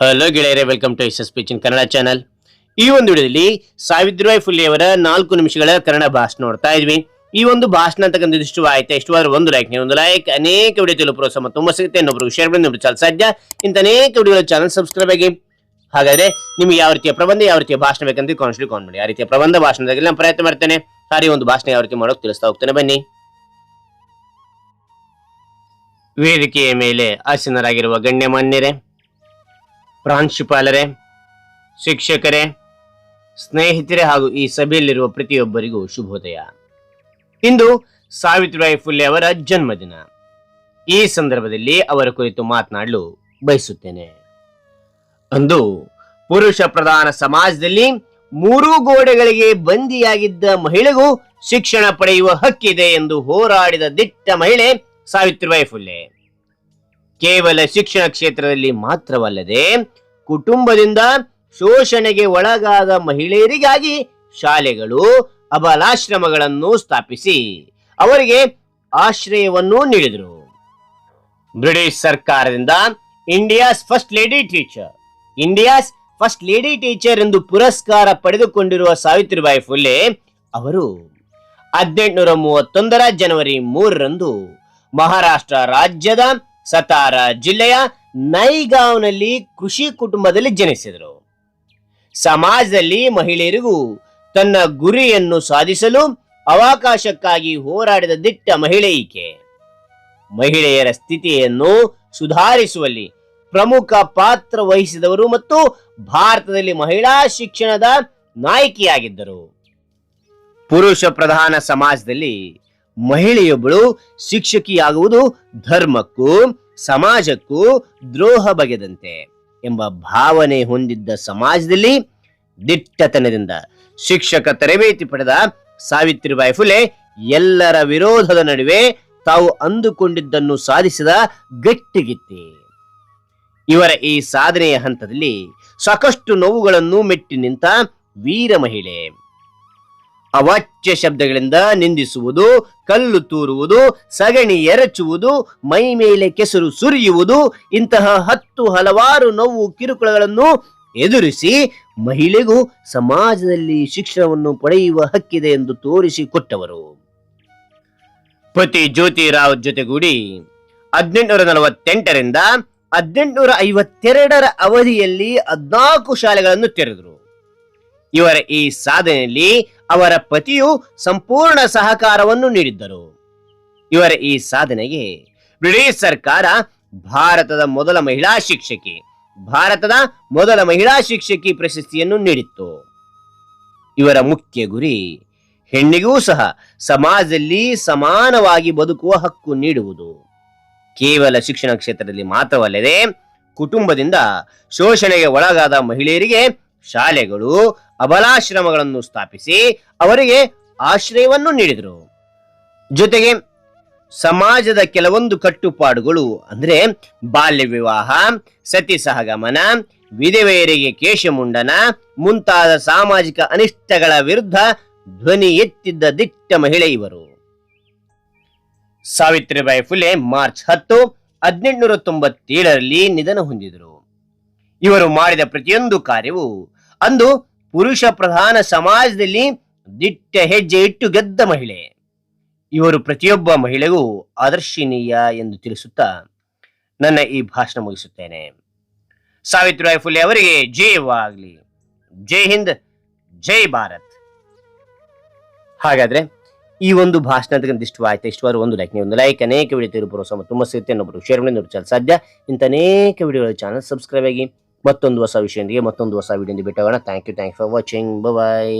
Hello ಗೆಳೆಯರೇ welcome to S S pitch Kannada channel ಈ ಒಂದು ವಿಡಿಯೋದಲ್ಲಿ ಸಾವಿತ್ರಿಬಾಯಿ ಫುಲೆ ಅವರ ನಾಲ್ಕು ನಿಮಿಷಗಳ ಕನ್ನಡ ಭಾಷಣ ನೋಡ್ತಾ ಇದ್ವಿ. ಈ ಒಂದು ಭಾಷಣ ಅಂತಕ್ಕಂಥದ್ದು ಇಷ್ಟು ಆಯ್ತಾ? ಇಷ್ಟವಾದ್ರೆ ಒಂದು ಲೈಕ್ ನೀವು ಒಂದು ಲೈಕ್ ಅನೇಕ ವಿಡಿಯೋ ತಿಳಿದು ಪ್ರೋತ್ಸಾಹ ತುಂಬ ಸಿಗುತ್ತೆ. ಇನ್ನೊಬ್ಬರು ಶೇರ್ ಮಾಡಿ, ಇನ್ನೊಬ್ರು ಸಾಧ್ಯ. ಇಂಥ ಅನೇಕ ವಿಡಿಯೋಗಳ ಚಾನಲ್ ಸಬ್ಸ್ಕ್ರೈಬ್ ಆಗಿ. ಹಾಗಾದ್ರೆ ನಿಮ್ಗೆ ಯಾವ ರೀತಿಯ ಪ್ರಬಂಧ, ಯಾವ ರೀತಿಯ ಭಾಷಣ ಬೇಕಂತ ಕಾನ್ಸ್ಟ್ಲಿ ಕಾನ್ ಮಾಡಿ. ಆ ರೀತಿಯ ಪ್ರಬಂಧ ಭಾಷಣದಲ್ಲಿ ನಾನು ಪ್ರಯತ್ನ ಮಾಡ್ತೇನೆ. ಹಾರಿ ಒಂದು ಭಾಷಣ ಯಾವ ರೀತಿ ಮಾಡೋಕೆ ತಿಳಿಸ್ತಾ ಹೋಗ್ತೇನೆ. ಬನ್ನಿ. ವೇದಿಕೆಯ ಮೇಲೆ ಆಸೀನರಾಗಿರುವ ಗಣ್ಯಮಾನ್ಯರೇ ಪ್ರಾಂಶುಪಾಲರೇ, ಶಿಕ್ಷಕರೇ, ಸ್ನೇಹಿತರೇ ಹಾಗೂ ಈ ಸಭೆಯಲ್ಲಿರುವ ಪ್ರತಿಯೊಬ್ಬರಿಗೂ ಶುಭೋದಯ. ಇಂದು ಸಾವಿತ್ರಿಬಾಯಿ ಫುಲೆ ಅವರ ಜನ್ಮದಿನ. ಈ ಸಂದರ್ಭದಲ್ಲಿ ಅವರ ಕುರಿತು ಮಾತನಾಡಲು ಬಯಸುತ್ತೇನೆ. ಅಂದು ಪುರುಷ ಪ್ರಧಾನ ಸಮಾಜದಲ್ಲಿ ಮೂರು ಗೋಡೆಗಳಿಗೆ ಬಂದಿಯಾಗಿದ್ದ ಮಹಿಳೆಗೂ ಶಿಕ್ಷಣ ಪಡೆಯುವ ಹಕ್ಕಿದೆ ಎಂದು ಹೋರಾಡಿದ ದಿಟ್ಟ ಮಹಿಳೆ ಸಾವಿತ್ರಿಬಾಯಿ ಫುಲೆ. ಕೇವಲ ಶಿಕ್ಷಣ ಕ್ಷೇತ್ರದಲ್ಲಿ ಮಾತ್ರವಲ್ಲದೆ ಕುಟುಂಬದಿಂದ ಶೋಷಣೆಗೆ ಒಳಗಾದ ಮಹಿಳೆಯರಿಗಾಗಿ ಶಾಲೆಗಳು, ಅಬಲಾಶ್ರಮಗಳನ್ನು ಸ್ಥಾಪಿಸಿ ಅವರಿಗೆ ಆಶ್ರಯವನ್ನು ನೀಡಿದರು. ಬ್ರಿಟಿಷ್ ಸರ್ಕಾರದಿಂದ India's first lady teacher, India's first lady teacher ಎಂದು ಪುರಸ್ಕಾರ ಪಡೆದುಕೊಂಡಿರುವ ಸಾವಿತ್ರಿಬಾಯಿ ಫುಲೆ ಅವರು ಹದಿನೆಂಟುನೂರ ಮೂವತ್ತೊಂದರ ಜನವರಿ ಮೂರರಂದು ಮಹಾರಾಷ್ಟ್ರ ರಾಜ್ಯದ ಸತಾರ ಜಿಲ್ಲೆಯ ನೈಗಾಂವ್ನಲ್ಲಿ ಕೃಷಿ ಕುಟುಂಬದಲ್ಲಿ ಜನಿಸಿದರು. ಸಮಾಜದಲ್ಲಿ ಮಹಿಳೆಯರಿಗೂ ತನ್ನ ಗುರಿಯನ್ನು ಸಾಧಿಸಲು ಅವಕಾಶಕ್ಕಾಗಿ ಹೋರಾಡಿದ ದಿಟ್ಟ ಮಹಿಳೆ ಈಕೆ. ಮಹಿಳೆಯರ ಸ್ಥಿತಿಯನ್ನು ಸುಧಾರಿಸುವಲ್ಲಿ ಪ್ರಮುಖ ಪಾತ್ರ ವಹಿಸಿದವರು ಮತ್ತು ಭಾರತದಲ್ಲಿ ಮಹಿಳಾ ಶಿಕ್ಷಣದ ನಾಯಕಿಯಾಗಿದ್ದರು. ಪುರುಷ ಪ್ರಧಾನ ಸಮಾಜದಲ್ಲಿ ಮಹಿಳೆಯೊಬ್ಬಳು ಶಿಕ್ಷಕಿಯಾಗುವುದು ಧರ್ಮಕ್ಕೂ ಸಮಾಜಕ್ಕೂ ದ್ರೋಹ ಬಗೆದಂತೆ ಎಂಬ ಭಾವನೆ ಹೊಂದಿದ್ದ ಸಮಾಜದಲ್ಲಿ ದಿಟ್ಟತನದಿಂದ ಶಿಕ್ಷಕ ತರಬೇತಿ ಪಡೆದ ಸಾವಿತ್ರಿಬಾಯಿ ಫುಲೆ ಎಲ್ಲರ ವಿರೋಧದ ನಡುವೆ ತಾವು ಅಂದುಕೊಂಡಿದ್ದನ್ನು ಸಾಧಿಸಿದ ಗಟ್ಟಿಗಿತ್ತಿ. ಇವರ ಈ ಸಾಧನೆಯ ಹಂತದಲ್ಲಿ ಸಾಕಷ್ಟು ನೋವುಗಳನ್ನು ಮೆಟ್ಟಿ ನಿಂತ ವೀರ ಮಹಿಳೆ. ಅವಾಚ್ಯ ಶಬ್ದಗಳಿಂದ ನಿಂದಿಸುವುದು, ಕಲ್ಲು ತೂರುವುದು, ಸಗಣಿ ಎರಚುವುದು, ಮೈ ಮೇಲೆ ಕೆಸರು ಸುರಿಯುವುದು, ಇಂತಹ ಹತ್ತು ಹಲವಾರು ನೋವು ಕಿರುಕುಳಗಳನ್ನು ಎದುರಿಸಿ ಮಹಿಳೆಗೂ ಸಮಾಜದಲ್ಲಿ ಶಿಕ್ಷಣವನ್ನು ಪಡೆಯುವ ಹಕ್ಕಿದೆ ಎಂದು ತೋರಿಸಿಕೊಟ್ಟವರು ಪತಿ ಜ್ಯೋತಿರಾವ್ ಜೊತೆಗೂಡಿ ಹದಿನೆಂಟುನೂರ ನಲವತ್ತೆಂಟರಿಂದ ಹದಿನೆಂಟುನೂರ ಐವತ್ತೆರಡರ ಅವಧಿಯಲ್ಲಿ ಹದ್ನಾಲ್ಕು ಶಾಲೆಗಳನ್ನು ತೆರೆದರು. ಇವರ ಈ ಸಾಧನೆಯಲ್ಲಿ ಅವರ ಪತಿಯು ಸಂಪೂರ್ಣ ಸಹಕಾರವನ್ನು ನೀಡಿದ್ದರು. ಇವರ ಈ ಸಾಧನೆಗೆ ಬ್ರಿಟಿಷ್ ಸರ್ಕಾರ ಭಾರತದ ಮೊದಲ ಮಹಿಳಾ ಶಿಕ್ಷಕಿ, ಭಾರತದ ಮೊದಲ ಮಹಿಳಾ ಶಿಕ್ಷಕಿ ಪ್ರಶಸ್ತಿಯನ್ನು ನೀಡಿತ್ತು. ಇವರ ಮುಖ್ಯ ಗುರಿ ಹೆಣ್ಣಿಗೂ ಸಹ ಸಮಾಜದಲ್ಲಿ ಸಮಾನವಾಗಿ ಬದುಕುವ ಹಕ್ಕು ನೀಡುವುದು. ಕೇವಲ ಶಿಕ್ಷಣ ಕ್ಷೇತ್ರದಲ್ಲಿ ಮಾತ್ರವಲ್ಲದೆ ಕುಟುಂಬದಿಂದ ಶೋಷಣೆಗೆ ಒಳಗಾದ ಮಹಿಳೆಯರಿಗೆ ಶಾಲೆಗಳು ಅಬಲಾಶ್ರಮಗಳನ್ನು ಸ್ಥಾಪಿಸಿ ಅವರಿಗೆ ಆಶ್ರಯವನ್ನು ನೀಡಿದರು. ಜೊತೆಗೆ ಸಮಾಜದ ಕೆಲವೊಂದು ಕಟ್ಟುಪಾಡುಗಳು ಅಂದ್ರೆ ಬಾಲ್ಯ ವಿವಾಹ, ಸತಿ ಸಹಗಮನ, ವಿಧವೆಯರಿಗೆ ಕೇಶಮುಂಡನ, ಮುಂತಾದ ಸಾಮಾಜಿಕ ಅನಿಷ್ಟಗಳ ವಿರುದ್ಧ ಧ್ವನಿ ಎತ್ತಿದ್ದ ದಿಟ್ಟ ಮಹಿಳೆ ಇವರು. ಸಾವಿತ್ರಿಬಾಯಿ ಫುಲೆ ಮಾರ್ಚ್ ಹತ್ತು, ಹದಿನೆಂಟುನೂರ ತೊಂಬತ್ತೇಳರಲ್ಲಿ ನಿಧನ ಹೊಂದಿದರು. ಇವರು ಮಾಡಿದ ಪ್ರತಿಯೊಂದು ಕಾರ್ಯವು ಅಂದು ಪುರುಷ ಪ್ರಧಾನ ಸಮಾಜದಲ್ಲಿ ದಿಟ್ಟ ಹೆಜ್ಜೆ ಇಟ್ಟು ಗೆದ್ದ ಮಹಿಳೆ. ಇವರು ಪ್ರತಿಯೊಬ್ಬ ಮಹಿಳೆಗೂ ಆದರ್ಶನೀಯ ಎಂದು ತಿಳಿಸುತ್ತಾ ನನ್ನ ಈ ಭಾಷಣ ಮುಗಿಸುತ್ತೇನೆ. ಸಾವಿತ್ರಿಬಾಯಿ ಫುಲೆ ಅವರಿಗೆ ಜಯವಾಗಲಿ ಜೈ ಹಿಂದ್, ಜೈ ಭಾರತ್. ಹಾಗಾದ್ರೆ ಈ ಒಂದು ಭಾಷಣದ ಇಷ್ಟು ಆಯ್ತು ಇಷ್ಟವಾರು ಒಂದು ಲೈಕ್ ನೀವು ಒಂದು ಲೈಕ್ ಅನೇಕ ವಿಡಿಯೋ ತಿರುಗಿ ಪ್ರೋತ್ಸಾಹ ತುಂಬ ಸಿಗುತ್ತೆ. ಇನ್ನೊಬ್ಬರು ಶೇರ್ ಮಾಡಿ ನೋಡಿ ಸಾಧ್ಯ. ಇಂಥ ಅನೇಕ ವಿಡಿಯೋಗಳ ಚಾನಲ್ ಸಬ್ಸ್ಕ್ರೈಬ್ ಆಗಿ ಮತ್ತೊಂದು ಹೊಸ ವಿಷಯದೊಂದಿಗೆ ಮತ್ತೊಂದು ಹೊಸ ವಿಡಿಯೋದಿಂದ ಬಿಟ್ಟೋಗೋಣ thank you thank for watching bye